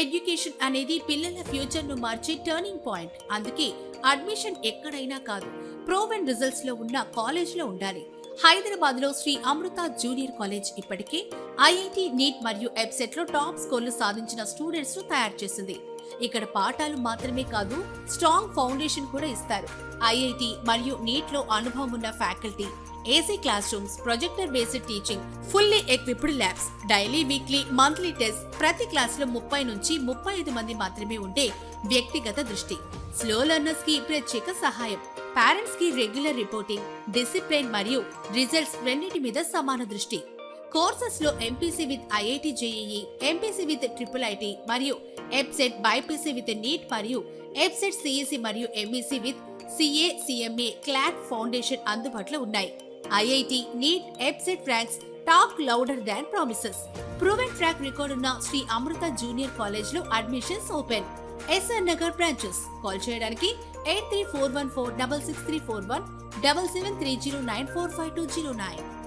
Education అనేది పిల్లల ఫ్యూచర్ను మార్చే టర్నింగ్ పాయింట్. అందుకే అడ్మిషన్ ఎక్కడైనా కాదు ప్రోవెన్ రిజల్ట్స్లో ఉన్న కాలేజ్లో ఉండాలి. హైదరాబాద్లో శ్రీ అమృత జూనియర్ కాలేజ్ ఇప్పటికే ఐఐటి నీట్ మరియు ఎబ్సెట్లో టాప్ స్కోర్లు సాధించిన స్టూడెంట్స్ను తయారు చేసింది. ఇక్కడ పాఠాలు మాత్రమే కాదు స్ట్రాంగ్ ఫౌండేషన్ కూడా ఇస్తారు. ఐఐటి మరియు నీట్లో అనుభవం ఉన్న faculty AC classrooms projector based teaching fully equipped labs daily weekly monthly test ప్రతి క్లాస్లో ముప్పై నుంచి ముప్పై ఐదు మంది మాత్రమే ఉండే వ్యక్తిగత దృష్టి. స్లో లెర్నర్స్కి ప్రత్యేక సహాయం. పేరెంట్స్కి రెగ్యులర్ రిపోర్టింగ్ డిసిప్లిన్ మరియు రిజల్ట్స్ రెండింటి మీద సమాన దృష్టి. కోర్సెస్లో MPC with IIT JEE MPC with triple IT మరియు ఎబ్సెట్ బైపీసీ విత్ నీట్ మరియు ఎబ్సెట్ సిఈసి మరియు MEC with CA CMA CLAT foundation అందుబాటులో ఉన్నాయి. IIT NEET EAPCET ranks talk louder than promises proven track record ఉన్న Shri Amrita junior కాలేజ్లో admissions open. SR Nagar branches. Call చేయడానికి eight three four one four double six three four one double seven three zero nine four five two zero nine.